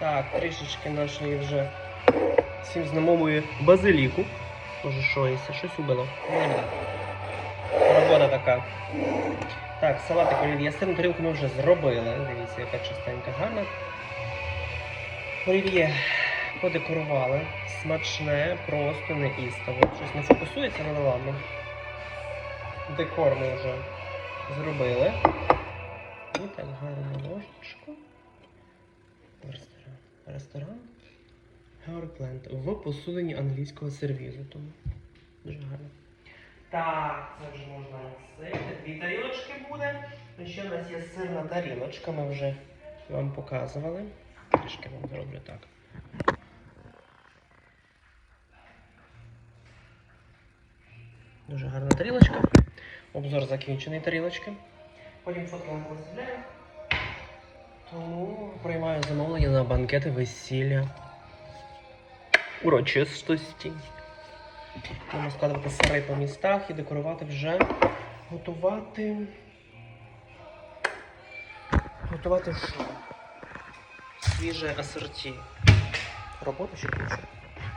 Так, трішечки нашої вже всім знайомої базиліку. Може, що є? Щось убило. Ну. Робота така. Так, салатик олів'є. Сирну тарілку ми вже зробили. Дивіться, яка чистенька гарна. Олів'є подекорували. Смачне, просто не істово. Щось не фокусується, але ладно. Декор ми вже зробили. І так гарно ложечку. Георгленд в посуленні англійського сервізу. Тому дуже гарно. Так, це вже можна сити. Дві тарілочки буде. І ще в нас є сирна тарілочка, ми вже вам показували. Трішки вам зроблю так. Дуже гарна тарілочка. Обзор закінчений тарілочки. Потім фото вам виставляю. Тому приймаю замовлення на банкети весілля. Урочистості. Будемо складувати сири по містах і декорувати вже. Готувати. Готувати що? Свіже асорті. Роботу ще кучу.